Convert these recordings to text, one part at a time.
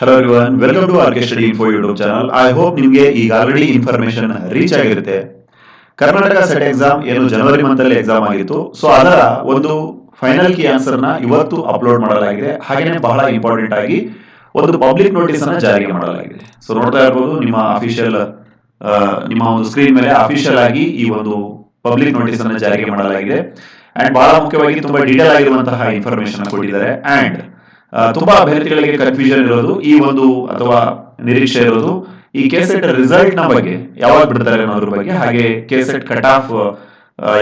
Hello everyone welcome to RK study info YouTube channel I hope ನಿಮಗೆ ಈಗ already information reach ಆಗಿರುತ್ತೆ. Karnataka set exam ಏನು January month ಅಲ್ಲಿ exam ಆಗಿತ್ತು. So ಅದರ ಒಂದು ಫೈನಲ್ ಕಿ ಆನ್ಸರ್ನ ಇವತ್ತು ಅಪ್ಲೋಡ್ ಮಾಡಲಾಗಿದೆ. ಹಾಗೇನೆ ಬಹಳ ಇಂಪಾರ್ಟೆಂಟ್ ಆಗಿ ಒಂದು ಪಬ್ಲಿಕ್ ನೋಟಿಸ್ ಅನ್ನ ಜಾರಿಗೆ ಮಾಡಲಾಗಿದೆ. ಸೊ ನೋಡ್ತಾ ಇರಬಹುದು ನಿಮ್ಮ ಅಫಿಷಿಯಲ್ ನಿಮ್ಮ ಒಂದು ಸ್ಕ್ರೀನ್ ಮೇಲೆ ಅಫಿಷಿಯಲ್ ಆಗಿ ಈ ಒಂದು ಪಬ್ಲಿಕ್ ನೋಟಿಸ್ ಅನ್ನ ಜಾರಿಗೆ ಮಾಡಲಾಗಿದೆ. ಅಂಡ್ ಬಹಳ ಮುಖ್ಯವಾಗಿ ತುಂಬಾ ಡೀಟೇಲ್ ಆಗಿರುವಂತಹ ಇನ್ಫಾರ್ಮೇಶನ್ ಕೊಟ್ಟಿದ್ದಾರೆ. ಅಂಡ್ ತುಂಬಾ ಅಭ್ಯರ್ಥಿಗಳಿಗೆ ಕನ್ಫ್ಯೂಷನ್ ಇರೋದು, ಈ ಒಂದು ಅಥವಾ ನಿರೀಕ್ಷೆ ಇರೋದು. ಈ ಕೆಸೆಟ್ ರಿಸಲ್ಟ್ನ ಬಗ್ಗೆ, ಯಾವಾಗ ಬಿಡ್ತಾರೆ ಅನ್ನೋದ್ರ ಬಗ್ಗೆ, ಹಾಗೆ ಕೆಸೆಟ್ ಕಟ್ ಆಫ್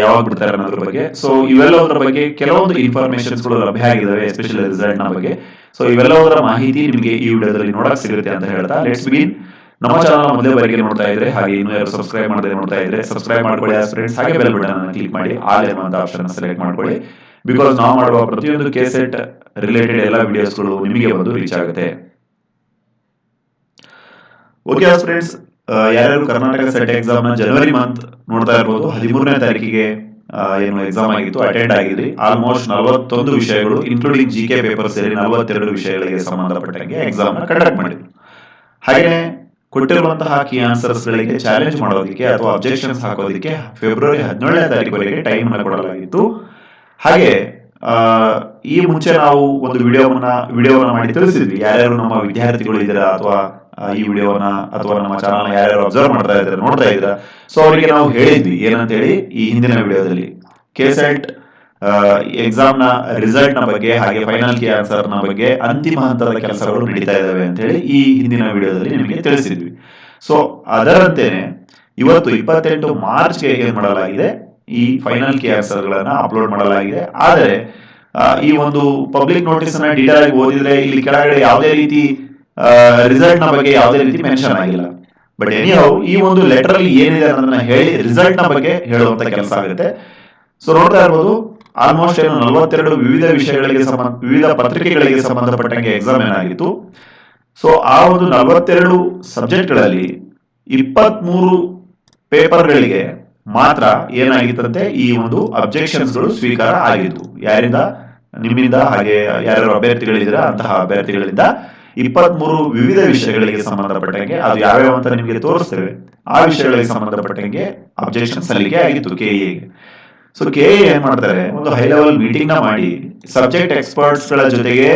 ಯಾವಾಗ ಬಿಡ್ತಾರೆ ಅನ್ನೋದ್ರ ಬಗ್ಗೆ. ಸೊ ಇವೆಲ್ಲವರ ಬಗ್ಗೆ ಕೆಲವೊಂದು ಇನ್ಫಾರ್ಮೇಶನ್ಸ್ಗಳು ಲಭ್ಯ ಆಗಿದಾವೆ ಎಸ್ಪೆಷಲಿ ರಿಸಲ್ಟ್ನ ಬಗ್ಗೆ. ಸೊ ಇವೆಲ್ಲವರ ಮಾಹಿತಿ ನಿಮಗೆ ಈ ವಿಡಿಯೋದಲ್ಲಿ ನೋಡಕ್ ಸಿಗುತ್ತೆ ಅಂತ ಹೇಳ್ತಾ ಲೆಟ್ಸ್ ಬಿಗಿನ್ ನಮ್ಮ ಚಾನಲ್ ಮೊದಲೇ ಬಾರಿಗೆ ನೋಡ್ತಾ ಇದ್ರೆ, ಹಾಗೆ ಇನ್ನೂ ಯಾರು ಸಬ್ಸ್ಕ್ರೈಬ್ ಮಾಡದೆ ನೋಡ್ತಾ ಇದ್ರೆ ಸಬ್ಸ್ಕ್ರೈಬ್ ಮಾಡ್ಕೊಳ್ಳಿ ಫ್ರೆಂಡ್ಸ್ ಹಾಗೆ ಬೆಲ್ ಬಟನ್ ಅನ್ನು ಕ್ಲಿಕ್ ಮಾಡಿ, ಆಲ್ ಎನ್ನುವಂತ ಆಪ್ಷನ್ ಸೆಲೆಕ್ಟ್ ಮಾಡ್ಕೊಳ್ಳಿ. ಬಿಕಾಸ್ ನಾವು ಮಾಡುವ ಪ್ರತಿಯೊಂದು ಕೇಸೆಟ್ ರಿಲೇಟೆಡ್ ಎಲ್ಲ ವಿಡಿಯೋಸ್ಗಳು ನಿಮಗೆ ಬಂದು ರೀಚ್ ಆಗುತ್ತೆ. ಓಕೆ ಫ್ರೆಂಡ್ಸ್ ಯಾರ್ಯಾರು ಕರ್ನಾಟಕ ಸೆಟ್ ಎಕ್ಸಾಮ್ನ ಜನವರಿ ಮಂತ್ ನೋಡ್ತಾ ಇರ್ಬೋದು, ಹದಿಮೂರನೇ ತಾರೀಕಿಗೆ ಏನು ಎಕ್ಸಾಮ್ ಆಗಿತ್ತು ಅಟೆಂಡ್ ಆಗಿದೆ ಆಲ್ಮೋಸ್ಟ್ ನಲವತ್ತೊಂದು ವಿಷಯಗಳು ಇನ್ಕ್ಲೂಡಿಂಗ್ ಜಿ ಕೆ ಪೇಪರ್ ಸೇರಿ ನಲವತ್ತೆರಡು ವಿಷಯಗಳಿಗೆ ಸಂಬಂಧಪಟ್ಟಂಗೆ ಎಕ್ಸಾಮ್ನ ಕಂಡಕ್ಟ್ ಮಾಡಿದ್ರು ಹಾಗೆ ಕೊಟ್ಟಿರುವಂತಹ ಕೀ ಆನ್ಸರ್ಸ್ ಗಳಿಗೆ ಚಾಲೆಂಜ್ ಮಾಡೋದಕ್ಕೆ ಅಥವಾ ಅಬ್ಜೆಕ್ಷನ್ಸ್ ಹಾಕೋದಕ್ಕೆ ಫೆಬ್ರವರಿ ಹದಿನೇಳನೇ ತಾರೀಕುವರೆಗೆ ಟೈಮ್ ಅನ್ನು ಕೊಡಲಾಗಿತ್ತು. ಹಾಗೆ ಈ ಮುಂಚೆ ನಾವು ಒಂದು ವಿಡಿಯೋವನ್ನ ವಿಡಿಯೋವನ್ನ ಮಾಡಿ ತಿಳಿಸಿದ್ವಿ. ಯಾರ್ಯಾರು ನಮ್ಮ ವಿದ್ಯಾರ್ಥಿಗಳು ಇದ್ದೀರಾ ಅಥವಾ ಈ ವಿಡಿಯೋವನ್ನ ಅಥವಾ ನಮ್ಮ ಚಾನಲ್ ಯಾರ್ಯಾರು ಅಬ್ಸರ್ವ್ ಮಾಡ್ತಾ ಇದ್ದಾರೆ, ನೋಡ್ತಾ ಇದ್ದೀರಾ, ಸೊ ಅವರಿಗೆ ನಾವು ಹೇಳಿದ್ವಿ. ಏನಂತ ಹೇಳಿ ಈ ಹಿಂದಿನ ವಿಡಿಯೋದಲ್ಲಿ ಕೆಸೆಟ್ ಎಕ್ಸಾಮ್ನ ರಿಸಲ್ಟ್ನ ಬಗ್ಗೆ ಹಾಗೆ ಫೈನಲ್ ಕಿ ಆನ್ಸರ್ನ ಬಗ್ಗೆ ಅಂತಿಮ ಹಂತದ ಕೆಲಸಗಳು ನಡೀತಾ ಇದಾವೆ ಅಂತ ಹೇಳಿ ಈ ಹಿಂದಿನ ವಿಡಿಯೋದಲ್ಲಿ ನಿಮಗೆ ತಿಳಿಸಿದ್ವಿ. ಸೊ ಅದರಂತೆ ಇವತ್ತು ಇಪ್ಪತ್ತೆಂಟು ಮಾರ್ಚ್ಗೆ ಏನ್ ಮಾಡಲಾಗಿದೆ? ಈ ಫೈನಲ್ ಕೆ ಆನ್ಸರ್ ಗಳನ್ನ ಅಪ್ಲೋಡ್ ಮಾಡಲಾಗಿದೆ. ಆದರೆ ಈ ಒಂದು ಪಬ್ಲಿಕ್ ನೋಟಿಸ್ ಅನ್ನ ಡೀಟೇಲ್ ಆಗಿ ಓದಿದ್ರೆ ಇಲ್ಲಿ ಕೆಳಗಡೆ ಯಾವುದೇ ರೀತಿ ರಿಸಲ್ಟ್ನ ಬಗ್ಗೆ ಯಾವುದೇ ರೀತಿ ಮೆನ್ಷನ್ ಆಗಿಲ್ಲ. ಬಟ್ ಎನಿಹೌ ಈ ಒಂದು ಲೆಟರ್ ಅಲ್ಲಿ ಏನಿದೆ ಅನ್ನೋದನ್ನ ಹೇಳಿ ರಿಸಲ್ಟ್ನ ಬಗ್ಗೆ ಹೇಳುವಂತ ಕೆಲಸ ಆಗುತ್ತೆ. ಸೊ ನೋಡ್ತಾ ಇರ್ಬೋದು ಆಲ್ಮೋಸ್ಟ್ ಏನು ನಲವತ್ತೆರಡು ವಿವಿಧ ವಿಷಯಗಳಿಗೆ ಸಂಬಂಧ, ವಿವಿಧ ಪತ್ರಿಕೆಗಳಿಗೆ ಸಂಬಂಧಪಟ್ಟಂಗೆ ಎಕ್ಸಾಮ್ ಏನಾಗಿತ್ತು. ಸೊ ಆ ಒಂದು ನಲವತ್ತೆರಡು ಸಬ್ಜೆಕ್ಟ್ಗಳಲ್ಲಿ ಇಪ್ಪತ್ಮೂರು ಪೇಪರ್ಗಳಿಗೆ ಮಾತ್ರ ಏನಾಗಿತ್ತಂತೆ? ಈ ಒಂದು ಅಬ್ಜೆಕ್ಷನ್ಸ್ಗಳು ಸ್ವೀಕಾರ ಆಗಿತ್ತು. ಯಾರಿಂದ? ನಿಮ್ಮಿಂದ, ಹಾಗೆ ಯಾರ್ಯಾರು ಅಭ್ಯರ್ಥಿಗಳಿದ್ದೀರಾ? ಅಂತಹ ಅಭ್ಯರ್ಥಿಗಳಿಂದ ಇಪ್ಪತ್ಮೂರು ವಿವಿಧ ವಿಷಯಗಳಿಗೆ ಸಂಬಂಧಪಟ್ಟಂಗೆ, ಅದು ಯಾವ್ಯಾವ ಅಂತ ನಿಮಗೆ ತೋರಿಸ್ತೇವೆ. ಆ ವಿಷಯಗಳಿಗೆ ಸಂಬಂಧಪಟ್ಟಂಗೆ ಅಬ್ಜೆಕ್ಷನ್ ಸಲ್ಲಿಕೆ ಆಗಿತ್ತು ಕೆಇಎಗೆ ಸೊ ಕೆ ಏನ್ ಮಾಡ್ತಾರೆ? ಒಂದು ಹೈ ಲೆವೆಲ್ ಮೀಟಿಂಗ್ನ ಮಾಡಿ ಸಬ್ಜೆಕ್ಟ್ ಎಕ್ಸ್ಪರ್ಟ್ಸ್ಗಳ ಜೊತೆಗೆ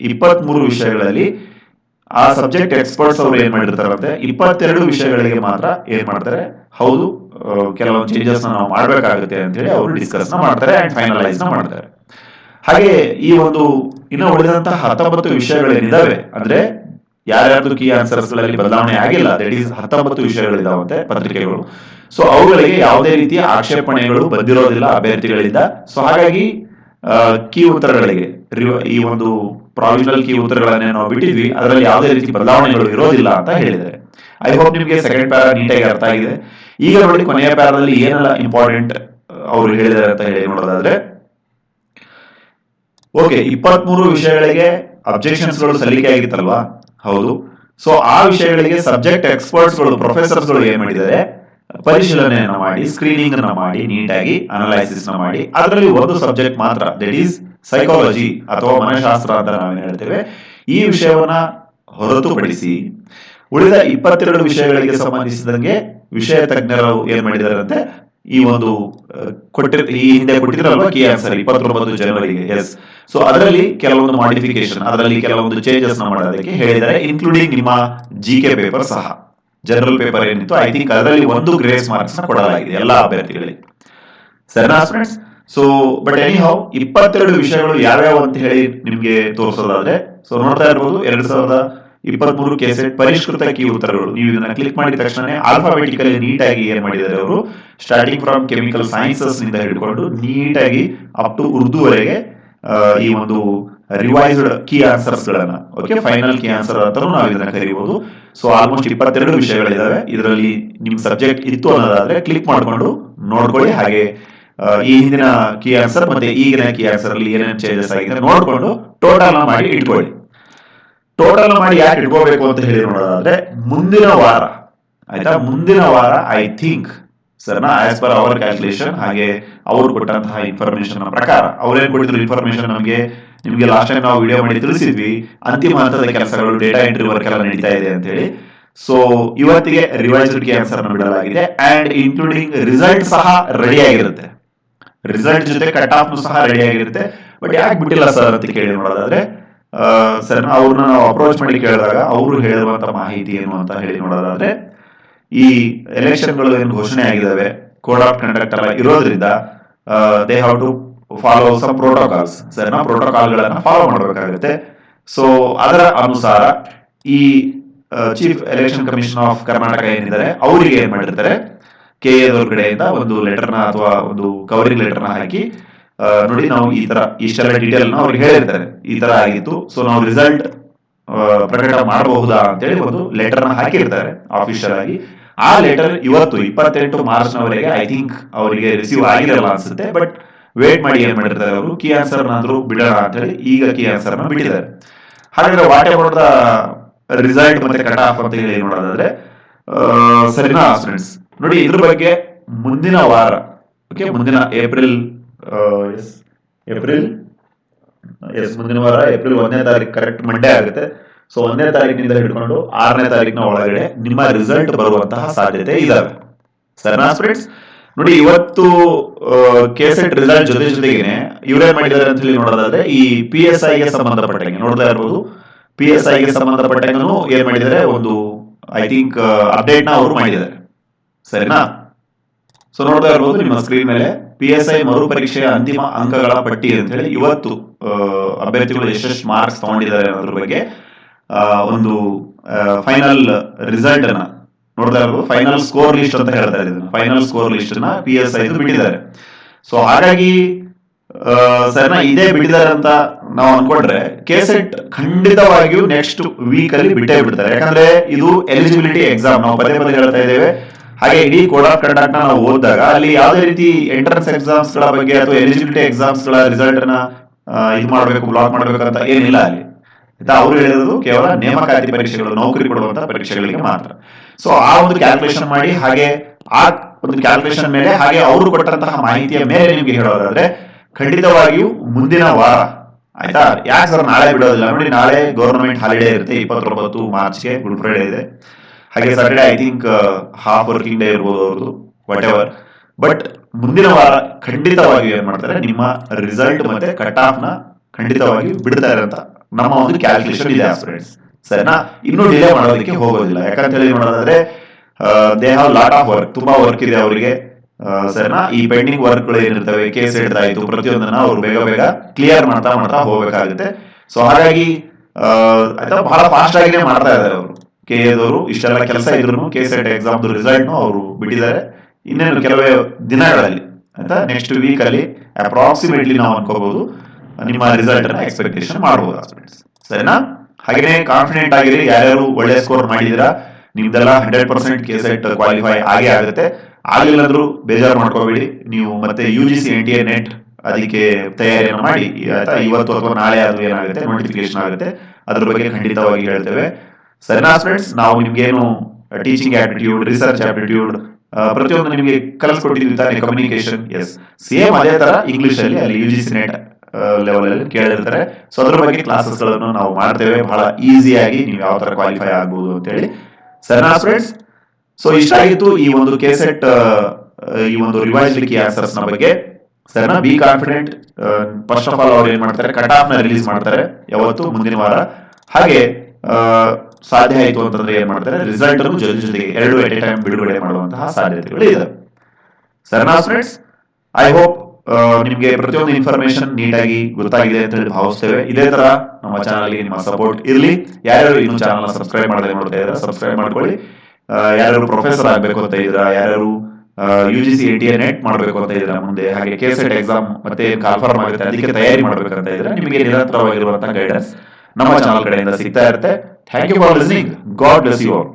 ಇಪ್ಪತ್ತ್ ಮೂರು ವಿಷಯಗಳಲ್ಲಿ, ಆ ಸಬ್ಜೆಕ್ಟ್ ಎಕ್ಸ್ಪರ್ಟ್ಸ್ ಅವರು ಏನ್ ಮಾಡಿರ್ತಾರಂತೆ? ಇಪ್ಪತ್ತೆರಡು ವಿಷಯಗಳಿಗೆ ಮಾತ್ರ ಏನ್ ಮಾಡ್ತಾರೆ? ಹೌದು ಕೆಲವೊಂದು ಚೇಂಜಸ್ ನಾವು ಮಾಡಬೇಕಾಗುತ್ತೆ ಅಂತ ಹೇಳಿ ಅವರು ಡಿಸ್ಕಸ್ ಮಾಡ್ತಾರೆ ಅಂಡ್ ಫೈನಲೈಸ್ ಮಾಡ್ತಾರೆ. ಹಾಗೆ ಈ ಒಂದು ಇನ್ನು ಉಳಿದಂತಹ ಹತ್ತೊಂಬತ್ತು ವಿಷಯಗಳೇನಿದಾವೆ? ಅಂದ್ರೆ ಯಾರ್ಯಾರ್ದು ಕೀ ಆನ್ಸರ್ಸ್ಗಳಲ್ಲಿ ಬದಲಾವಣೆ ಆಗಿಲ್ಲ ದಟ್ ಈಸ್ ಹತ್ತೊಂಬತ್ತು ವಿಷಯಗಳಿದಾವಂತೆ ಪತ್ರಿಕೆಗಳು. ಸೊ ಅವುಗಳಿಗೆ ಯಾವುದೇ ರೀತಿಯ ಆಕ್ಷೇಪಣೆಗಳು ಬಂದಿರೋದಿಲ್ಲ, ಅಭ್ಯರ್ಥಿಗಳಿಂದ. ಸೊ ಹಾಗಾಗಿ ಕೀ ಉತ್ತರಗಳಿಗೆ ಈ ಒಂದು ಪ್ರಾವಿಷನಲ್ ಕೀ ಉತ್ತರಗಳನ್ನೇ ನಾವು ಬಿಟ್ಟಿದ್ವಿ, ಅದರಲ್ಲಿ ಯಾವುದೇ ರೀತಿ ಬದಲಾವಣೆಗಳು ಇರೋದಿಲ್ಲ ಅಂತ ಹೇಳಿದ್ದಾರೆ. ಐ ಹೋಪ್ ನಿಮಗೆ ಸೆಕೆಂಡ್ ಪ್ಯಾರ ನೀಟಾಗಿ ಅರ್ಥ ಆಗಿದೆ ಈಗ ನೋಡಿ ಕೊನೆಯ ಪ್ಯಾರದಲ್ಲಿ ಏನೆಲ್ಲ ಇಂಪಾರ್ಟೆಂಟ್ ಅವರು ಹೇಳಿದ್ದಾರೆ ಅಂತ ಹೇಳಿ ನೋಡೋದಾದ್ರೆ ಓಕೆ ಇಪ್ಪತ್ಮೂರು ವಿಷಯಗಳಿಗೆ ಅಬ್ಜೆಕ್ಷನ್ಸ್ಗಳು ಸಲ್ಲಿಕೆ ಆಗಿತ್ತಲ್ವಾ? ಹೌದು. ಸೊ ಆ ವಿಷಯಗಳಿಗೆ ಸಬ್ಜೆಕ್ಟ್ ಎಕ್ಸ್ಪರ್ಟ್ಸ್ಗಳು ಪ್ರೊಫೆಸರ್ಸ್ಗಳು ಏನ್ ಮಾಡಿದ್ದಾರೆ? ಪರಿಶೀಲನೆಯನ್ನ ಮಾಡಿ ಸ್ಕ್ರೀನಿಂಗ್ ಅನ್ನ ಮಾಡಿ ನೀಟಾಗಿ ಅನಲೈಸಿಸ್ನ ಮಾಡಿ. ಅದರಲ್ಲಿ ಒಂದು ಸಬ್ಜೆಕ್ಟ್ ಮಾತ್ರ ದಟ್ ಈಸ್ ಸೈಕಾಲಜಿ ಅಥವಾ ಮನಶಾಸ್ತ್ರ ಅಂತ ನಾವೇನು ಹೇಳ್ತೇವೆ. ಈ ವಿಷಯವನ್ನ ಹೊರತುಪಡಿಸಿ ಉಳಿದ ಇಪ್ಪತ್ತೆರಡು ವಿಷಯಗಳಿಗೆ ಸಂಬಂಧಿಸಿದಂಗೆ ವಿಷಯ ತಜ್ಞರು ಏನ್ ಮಾಡಿದಾರಂತೆ ಈ ಒಂದು ಕೊಟ್ಟಿರ, ಈ ಹಿಂದೆ ಕೊಟ್ಟಿದ್ರಲ್ವಾ ಕಿ ಆನ್ಸರ್ ಇಪ್ಪತ್ತೊಂಬತ್ತು ಜನವರಿಗೆ ಎಸ್ ಸೊ ಅದರಲ್ಲಿ ಕೆಲವೊಂದು ಮಾಡಿಫಿಕೇಶನ್ ಅದರಲ್ಲಿ ಕೆಲವೊಂದು ಚೇಂಜಸ್ನ ಮಾಡೋದಕ್ಕೆ ಹೇಳಿದ್ದಾರೆ ಇನ್ಕ್ಲೂಡಿಂಗ್ ನಿಮ್ಮ ಜಿ ಕೆ ಪೇಪರ್ ಸಹ. ಜನರಲ್ ಪೇಪರ್ ಏನಿತ್ತು? ಐ ಥಿಂಕ್ ಅದರಲ್ಲಿ ಒಂದು ಗ್ರೇಸ್ ಮಾರ್ಕ್ಸ್ನ ಕೊಡಲಾಗಿದೆ, ಎಲ್ಲಾ ಅಭ್ಯರ್ಥಿಗಳಿಗೆ. ಸರಿನಾ friends so but anyhow ಇಪ್ಪತ್ತೆರಡು ವಿಷಯಗಳು ಯಾವ್ಯಾವ ಅಂತ ಹೇಳಿ ನಿಮ್ಗೆ ತೋರಿಸೋದಾದ್ರೆ ಸೊ ನೋಡ್ತಾ ಇರ್ಬೋದು, ಎರಡ್ ಸಾವಿರದ ಇಪ್ಪತ್ಮೂರು ಕೆಸೆಟ್ ಪರಿಷ್ಕೃತ ಕೀ ಉತ್ತರಗಳು. ನೀವು ಇದನ್ನ ಕ್ಲಿಕ್ ಮಾಡಿದ ತಕ್ಷಣ ಆಲ್ಫಾಬೆಟಿಕಲಿ ನೀಟಾಗಿ ಏನ್ ಮಾಡಿದ್ದಾರೆ ಅವರು? ಸ್ಟಾರ್ಟಿಂಗ್ ಫ್ರಮ್ ಕೆಮಿಕಲ್ ಸೈನ್ಸಸ್ನಿಂದ ಹಿಡ್ಕೊಂಡು ನೀಟಾಗಿ ಅಪ್ ಟು ಉರ್ದುವರೆಗೆ ಈ ಒಂದು ರಿವೈಸ್ಡ್ ಕೀ ಆನ್ಸರ್ಸ್ ಗಳನ್ನ. ಓಕೆ ಫೈನಲ್ ಕೀ ಆನ್ಸರ್ ಅಂತಾನೂ ನಾವು ಇದನ್ನ ಕರೀಬಹುದು. ಸೊ ಆಲ್ಮೋಸ್ಟ್ ಇಪ್ಪತ್ತೆರಡು ವಿಷಯಗಳಿದಾವೆ. ಇದರಲ್ಲಿ ನಿಮ್ ಸಬ್ಜೆಕ್ಟ್ ಇತ್ತು ಅನ್ನೋದಾದ್ರೆ ಕ್ಲಿಕ್ ಮಾಡ್ಕೊಂಡು ನೋಡ್ಕೊಳ್ಳಿ. ಹಾಗೆ ಈ ಹಿಂದಿನ ಕೀ ಆನ್ಸರ್ ಮತ್ತೆ ಈಗಿನ ಕೀ ಆನ್ಸರ್ ಅಲ್ಲಿ ಏನೇನು ಚೇಂಜಸ್ ಆಗಿದೆ ನೋಡ್ಕೊಂಡು ಟೋಟಲ್ ಮಾಡಿ ಇಟ್ಕೊಳ್ಳಿ. ಟೋಟಲ್ ಮಾಡಿ ಯಾಕೆ ಇಟ್ಕೋಬೇಕು ಅಂತ ಹೇಳಿ ನೋಡೋದಾದ್ರೆ, ಮುಂದಿನ ವಾರ, ಆಯ್ತಾ? ಮುಂದಿನ ವಾರ ಐ ಥಿಂಕ್ ಸರ್ನಾ ಆಸ್ ಪರ್ ಅವರ್ ಕ್ಯಾಲ್ಕುಲೇಷನ್ ಹಾಗೆ ಅವ್ರು ಕೊಟ್ಟಂತಹ ಇನ್ಫಾರ್ಮೇಶನ್ ಪ್ರಕಾರ. ಅವ್ರೇನ್ ಕೊಟ್ಟಿದ್ರು ಇನ್ಫಾರ್ಮೇಶನ್ ನಮಗೆ? ನಿಮಗೆ ಲಾಸ್ಟ್ ಟೈಮ್ ನಾವು ವಿಡಿಯೋ ಮಾಡಿ ತಿಳಿಸಿದ್ವಿ. ಅಂತಿಮ ಹಂತದ ಕೆಲಸಗಳು ಡೇಟಾ ಎಂಟ್ರಿ ವರ್ಕ್ ಎಲ್ಲ ನಡೀತಾ ಇದೆ ಅಂತ ಹೇಳಿ. ಸೊ ಇವತ್ತಿಗೆ ರಿವೈಸ್ಡ್ಗೆ ಆನ್ಸರ್ ಬಿಡಲಾಗಿದೆ ಅಂಡ್ ಇನ್ಕ್ಲೂಡಿಂಗ್ ರಿಸಲ್ಟ್ ಸಹ ರೆಡಿ ಆಗಿರುತ್ತೆ. ರಿಸಲ್ಟ್ ಜೊತೆ ಕಟ್ ಆಫ್ ಸಹ ರೆಡಿ ಆಗಿರುತ್ತೆ. ಬಟ್ ಯಾಕೆ ಬಿಟ್ಟಿಲ್ಲ ಸರ್ ಅಂತ ಕೇಳಿ ನೋಡೋದಾದ್ರೆ ಸರ್, ಅವ್ರನ್ನ ನಾವು ಅಪ್ರೋಚ್ ಮಾಡಿ ಕೇಳಿದಾಗ ಅವರು ಹೇಳುವಂತ ಮಾಹಿತಿ ಏನು ಅಂತ ಹೇಳಿ ನೋಡೋದಾದ್ರೆ, ಈ ಎಲೆಕ್ಷನ್ಗಳು ಏನು ಘೋಷಣೆ ಆಗಿದ್ದಾವೆ ಕೋಡ್ ಆಫ್ ಕಂಡಕ್ಟ್ ಎಲ್ಲ ಇರೋದ್ರಿಂದ they have to follow some protocols ಸರಿನಾ ಪ್ರೋಟೋಕಾಲ್ಗಳನ್ನ ಫಾಲೋ ಮಾಡಬೇಕಾಗುತ್ತೆ. ಸೊ ಅದರ ಅನುಸಾರ ಈ chief election commission of Karnataka ಏನಿದ್ದಾರೆ, ಅವರಿಗೆ ಏನ್ ಮಾಡಿರ್ತಾರೆ ಕೆ ಎ ಕಡೆಯಿಂದ ಒಂದು ಲೆಟರ್ನ ಅಥವಾ ಒಂದು ಕವರಿಂಗ್ ಲೆಟರ್ನ ಹಾಕಿ ನೋಡಿ ನಾವು ಈ ತರ ಇಷ್ಟೆಲ್ಲ ಡೀಟೇಲ್ ಅವ್ರಿಗೆ ಹೇಳಿರ್ತಾರೆ. ಈ ತರ ಆಗಿತ್ತು. ಸೊ ನಾವು ರಿಸಲ್ಟ್ ಪ್ರಕಟ ಮಾಡಬಹುದಾ ಅಂತೇಳಿ ಒಂದು ಲೆಟರ್ನ ಹಾಕಿರ್ತಾರೆ ಆಫಿಷಿಯಲ್ ಆಗಿ. ಆ ಲೆಟರ್ ಇವತ್ತು ಇಪ್ಪತ್ತೆಂಟು ಮಾರ್ಚ್ ನವರೆಗೆ ಐ ಥಿಂಕ್ ಅವರಿಗೆ ರಿಸೀವ್ ಆಗಿರಲ್ಲ ಅನ್ಸುತ್ತೆ ಬಟ್ ವೇಟ್ ಮಾಡಿ ಏನ್ ಮಾಡಿರ್ತಾರೆ ಅವರು? ಕಿ ಆನ್ಸರ್ ನಾದ್ರೂ ಬಿಡೋಣ ಅಂತೇಳಿ ಈಗ ಕಿ ಆನ್ಸರ್ನ ಬಿಟ್ಟಿದ್ದಾರೆ. ಹಾಗಾದ್ರೆ ವಾಟ್ ಅಬೌಟ್ ದ ರಿಸಲ್ಟ್ ಮತ್ತೆ ಕಟ್ ಆಫ್ ಅಂತ ಹೇಳಿ ನೋಡೋದಾದ್ರೆ ಸರಿನಾ ಫ್ರೆಂಡ್ಸ್ ನೋಡಿ ಇದ್ರ ಬಗ್ಗೆ ಮುಂದಿನ ವಾರ ಓಕೆ ಮುಂದಿನ ಏಪ್ರಿಲ್ ಎಸ್ ಏಪ್ರಿಲ್ ಎಸ್ ಮುಂದಿನ ವಾರ ಏಪ್ರಿಲ್ ಒಂದನೇ ತಾರೀಕು ಕರೆಕ್ಟ್ ಮಂಡೇ ಆಗುತ್ತೆ. ಸೊ ಒಂದನೇ ತಾರೀಕಿನಿಂದ ಹಿಡ್ಕೊಂಡು ಆರನೇ ತಾರೀಕಿನ ಒಳಗಡೆ ನಿಮ್ಮ ರಿಸಲ್ಟ್ ಬರುವಂತಹ ಸಾಧ್ಯತೆ ಇದಾವೆ. ಸರಿನಾ ಫ್ರೆಂಡ್ಸ್ ನೋಡಿ, ಇವತ್ತು ಕೆಸೆಟ್ ರಿಸಲ್ಟ್ ಜೊತೆ ಜೊತೆಗೆ ಇವ್ರೇನ್ ಮಾಡಿದ್ದಾರೆ ಅಂತ ಹೇಳಿ ನೋಡೋದಾದ್ರೆ ಈ ಪಿ ಎಸ್ ಐಗೆ ಸಂಬಂಧಪಟ್ಟಂಗೆ ನೋಡ್ತಾ ಇರ್ಬೋದು. ಪಿ ಎಸ್ ಐಗೆ ಸಂಬಂಧಪಟ್ಟಂಗೂ ಏನ್ ಮಾಡಿದ್ದಾರೆ. ಒಂದು ಐ ಥಿಂಕ್ ಅಪ್ಡೇಟ್ನ ಅವರು ಮಾಡಿದ್ದಾರೆ. ಸರಿನಾ? ಸೊ ನೋಡ್ತಾ ಇರ್ಬೋದು ನಿಮ್ಮ ಸ್ಕ್ರೀನ್ ಮೇಲೆ. ಪಿ ಎಸ್ ಐ ಮರು ಪರೀಕ್ಷೆಯ ಅಂತಿಮ ಅಂಕಗಳ ಪಟ್ಟಿ ಅಂತ ಹೇಳಿ ಇವತ್ತು ಅಭ್ಯರ್ಥಿಗಳು ಎಷ್ಟೆಷ್ಟು ಮಾರ್ಕ್ಸ್ ತಗೊಂಡಿದ್ದಾರೆ ಅನ್ನೋದ್ರ ಬಗ್ಗೆ ಒಂದು ಫೈನಲ್ ರಿಸಲ್ಟ್ ಅನ್ನ ನೋಡ್ತಾ ಫೈನಲ್ ಸ್ಕೋರ್ ಲಿಸ್ಟ್ ಅಂತ ಹೇಳ್ತಾ ಇದ್ದಾರೆ ಫೈನಲ್ ಸ್ಕೋರ್ ಲಿಸ್ಟ್ ಅನ್ನ ಪಿ ಎಸ್ ಐ ಬಿಟ್ಟಿದ್ದಾರೆ. ಸೊ ಹಾಗಾಗಿ ಸರ್ನ ಇದೇ ಬಿಟ್ಟಿದ್ದಾರೆ ಅಂತ ನಾವು ಅನ್ಕೊಂಡ್ರೆ ಕೆಸೆಟ್ ಖಂಡಿತವಾಗಿಯೂ ನೆಕ್ಸ್ಟ್ ವೀಕ್ ಅಲ್ಲಿ ಬಿಟ್ಟೇ ಬಿಡ್ತಾರೆ. ಯಾಕಂದ್ರೆ ಇದು ಎಲಿಜಿಬಿಲಿಟಿ ಎಕ್ಸಾಮ್ ನಾವು ಪದೇ ಪದೇ ಹೇಳ್ತಾ ಇದ್ದೇವೆ. ಹಾಗೆ ಇಡೀ ಕೋಡ್ ಆಫ್ ಕಂಡಕ್ಟ್ ನಾವು ಓದಿದಾಗ ಅಲ್ಲಿ ಯಾವುದೇ ರೀತಿ ಎಂಟ್ರೆನ್ಸ್ ಎಕ್ಸಾಮ್ಸ್ಗಳ ಬಗ್ಗೆ ಅಥವಾ ಎಲಿಜಿಬಿಲಿಟಿ ಎಕ್ಸಾಮ್ಸ್ಗಳ ರಿಸಲ್ಟ್ನ ಇದು ಮಾಡಬೇಕು ಬ್ಲಾಕ್ ಅಂತ ಏನಿಲ್ಲ ಅಲ್ಲಿ. ಅವ್ರು ಹೇಳಿರೋದು ಕೇವಲ ನೇಮಕಾತಿ ಪರೀಕ್ಷೆಗಳು, ನೌಕರಿ ಕೊಡುವಂತಹ ಪರೀಕ್ಷೆಗಳಿಗೆ ಮಾತ್ರ. ಸೊ ಆ ಒಂದು ಕ್ಯಾಲ್ಕುಲೇಷನ್ ಮಾಡಿ, ಹಾಗೆ ಆ ಒಂದು ಕ್ಯಾಲ್ಕುಲೇಷನ್ ಮೇಲೆ, ಹಾಗೆ ಅವರು ಕೊಟ್ಟಂತಹ ಮಾಹಿತಿಯ ಮೇಲೆ ನಿಮ್ಗೆ ಹೇಳೋದಾದ್ರೆ, ಖಂಡಿತವಾಗಿಯೂ ಮುಂದಿನ ವಾರ, ಆಯ್ತಾ? ಯಾಕೆ ಸರ್ ನಾಳೆ ಬಿಡೋದಿಲ್ಲ? ನೋಡಿ, ನಾಳೆ ಗವರ್ನಮೆಂಟ್ ಹಾಲಿಡೇ ಇರುತ್ತೆ, ಇಪ್ಪತ್ತೊಂಬತ್ತು ಮಾರ್ಚ್ಗೆ ಗುಡ್ ಫ್ರೈಡೆ ಇದೆ. ಹಾಗೆ Saturday I think half working day ಇರ್ಬೋದು ಅವ್ರದ್ದು ವಾಟ್ ಎವರ್ ಬಟ್ ಮುಂದಿನ ವಾರ ಖಂಡಿತವಾಗಿ ಏನ್ ಮಾಡ್ತಾರೆ, ನಿಮ್ಮ ರಿಸಲ್ಟ್ ಮತ್ತೆ ಕಟ್ ಆಫ್ನ ಖಂಡಿತವಾಗಿ ಬಿಡ್ತಾರೆ ಅಂತ ನಮ್ಮ ಒಂದು ಕ್ಯಾಲ್ಕುಲೇಷನ್ ಇದೆ ಫ್ರೆಂಡ್ಸ್ ಸರಿನಾ? ಇನ್ನೂ ಡಿಲೇ ಮಾಡೋದಕ್ಕೆ ಹೋಗೋದಿಲ್ಲ. ಯಾಕಂತ ಹೇಳಿ ನೋಡೋದಾದ್ರೆ they have lot of work ತುಂಬಾ ವರ್ಕ್ ಇದೆ ಅವರಿಗೆ. ಸರಿನಾ? ಈ ಪೆಂಡಿಂಗ್ ವರ್ಕ್ಗಳು ಏನಿರ್ತವೆ ಕೇಸ್ ಹಿಡಿದಾಯ್ತು, ಪ್ರತಿಯೊಂದನ್ನ ಅವ್ರು ಬೇಗ ಬೇಗ ಕ್ಲಿಯರ್ ಮಾಡ್ತಾ ಮಾಡ್ತಾ ಹೋಗ್ಬೇಕಾಗುತ್ತೆ. ಸೊ ಹಾಗಾಗಿ ಬಹಳ ಫಾಸ್ಟ್ ಆಗಿನೇ ಮಾಡ್ತಾ ಇದ್ದಾರೆ ಅವರು. ಕೆ ಎದವರು ಇಷ್ಟೆಲ್ಲ ಕೆಲಸ ಇದ್ರು ಕೆ ಸೆಟ್ ಎಕ್ಸಾಮ್ ರಿಸಲ್ಟ್ ಅವರು ಬಿಟ್ಟಿದ್ದಾರೆ. ಇನ್ನೇನು ಕೆಲವೇ ದಿನಗಳಲ್ಲಿ, ಆಯ್ತಾ? ನೆಕ್ಸ್ಟ್ ವೀಕ್ ಅಲ್ಲಿ ಅಪ್ರಾಕ್ಸಿಮೇಟ್ಲಿ ನಾವು ಅನ್ಕೋಬಹುದು ನಿಮ್ಮ ರಿಸಲ್ಟ್ ಅನ್ನ ಎಕ್ಸ್ಪೆಕ್ಟೇಷನ್ ಮಾಡಬಹುದು ಸರಿನಾ? ಹಾಗೇನೆ ಕಾನ್ಫಿಡೆಂಟ್ ಆಗಿರಿ, ಯಾರ್ಯಾರು ಒಳ್ಳೆ ಸ್ಕೋರ್ ಮಾಡಿದಿರಾ ನಿಮ್ದೆಲ್ಲ hundred percent K set qualify ಆಗೇ ಆಗುತ್ತೆ. ಆಗಲಿಲ್ಲಾದ್ರೂ ಬೇಜಾರು ಮಾಡ್ಕೋಬೇಡಿ, ನೀವು ಮತ್ತೆ U G C N net ಅದಕ್ಕೆ ತಯಾರಿಯನ್ನು ಮಾಡಿ, ಆಯ್ತಾ? ಇವತ್ತು ಅಥವಾ ನಾಳೆ ಆದ್ರೂ ಏನಾಗುತ್ತೆ ನೋಟಿಫಿಕೇಶನ್ ಆಗುತ್ತೆ. ಅದ್ರ ಬಗ್ಗೆ ಖಂಡಿತವಾಗಿ ಹೇಳ್ತೇವೆ. ಸರಿನಾ ಫ್ರೆಂಡ್ಸ್ ನಾವು ನಿಮ್ಗೇನು ಟೀಚಿಂಗ್ ಆಟಿಟ್ಯೂಡ್ ರಿಸರ್ಚ್ ಆಟಿಟ್ಯೂಡ್ ಪ್ರತಿಯೊಂದು ನಿಮಗೆ ಕಲಿಸ್ಕೊಟ್ಟಿದ್ವಿ ತಾನೆ ಕಮ್ಯುನಿಕೇಶನ್ ಎಸ್ ಸೇಮ್ ಅದೇ ತರ ಇಂಗ್ಲಿಷ್ ಅಲ್ಲಿ ಅಲ್ಲಿ U G C net level ಅಲ್ಲಿ ಕೇಳಿರ್ತಾರೆ. ಸೊ ಅದ್ರ ಬಗ್ಗೆ ಕ್ಲಾಸಸ್ಗಳನ್ನು ನಾವು ಮಾಡ್ತೇವೆ. ಬಹಳ ಈಸಿಯಾಗಿ ನೀವು ಯಾವ ತರ ಕ್ವಾಲಿಫೈ ಆಗ್ಬೋದು ಅಂತ ಹೇಳಿ. ಸರಿನಾ ಸ್ಟೂಡೆಂಟ್ಸ್ ಸೊ ಇಷ್ಟ ಆಗಿತ್ತು ಈ ಒಂದು ಕೆಸೆಟ್ ಈ ಒಂದು ರಿವೈಸ್ ಕಿ ನ ಬಗ್ಗೆ. ಸರಿನಾ be confident first of all ಅವ್ರು ಏನ್ ಮಾಡ್ತಾರೆ? ಕಟ್ ಆಫ್ನ ರಿಲೀಸ್ ಮಾಡ್ತಾರೆ ಯಾವತ್ತು, ಮುಂದಿನ ವಾರ. ಹಾಗೆ ಸಾಧ್ಯ ಆಯ್ತು ಅಂತಂದ್ರೆ ಏನ್ ಮಾಡ್ತಾರೆ? ರಿಸಲ್ಟ್ ಅನ್ನು ಜೊತೆ ಜೊತೆಗೆ ಎರಡು ಎಟ್ ಎ ಟೈಮ್ ಬಿಡುಗಡೆ ಮಾಡುವಂತಹ ಸಾಧ್ಯತೆಗಳು ಇದೆ. ಸರಿನಾ ಫ್ರೆಂಡ್ಸ್ ಐ ಹೋಪ್ ನಿಮ್ಗೆ ಪ್ರತಿಯೊಂದು ಇನ್ಫಾರ್ಮೇಶನ್ ನೀಟಾಗಿ ಗೊತ್ತಾಗಿದೆ ಅಂತ ಹೇಳಿ ಭಾವಿಸ್ತೇವೆ. ಇದೇ ತರ ನಮ್ಮ ಚಾನಲ್ ನಿಮ್ಮ ಸಪೋರ್ಟ್ ಇರಲಿ. ಯಾರ್ಯಾರು ಇನ್ನು ಚಾನಲ್ ಸಬ್ಸ್ಕ್ರೈಬ್ ಮಾಡದೆ ನೋಡ್ತಾ ಸಬ್ಸ್ಕ್ರೈಬ್ ಮಾಡ್ಕೊಳ್ಳಿ. ಯಾರ್ಯಾರು ಪ್ರೊಫೆಸರ್ ಆಗ್ಬೇಕು ಅಂತ ಇದ್ದೀರಾ, ಯಾರ್ಯಾರು U G C A T A net ಮಾಡಬೇಕು ಅಂತ ಇದ್ದೀರಾ ಮುಂದೆ, ಹಾಗೆ ಕೆ ಎಕ್ಸಾಮ್ ಮತ್ತೆ ಕಾಲ್ಫಾರ್ಮ್ ಆಗುತ್ತೆ, ಅದಕ್ಕೆ ತಯಾರಿ ಮಾಡ್ಬೇಕಂತ ಇದ್ರೆ ನಿಮಗೆ ನಿರಂತರವಾಗಿರುವಂತಹ ಗೈಡೆನ್ಸ್ ನಮ್ಮ ಚಾನಲ್ ಕಡೆಯಿಂದ ಸಿಗ್ತಾ ಇರುತ್ತೆ. Thank you for listening God bless you all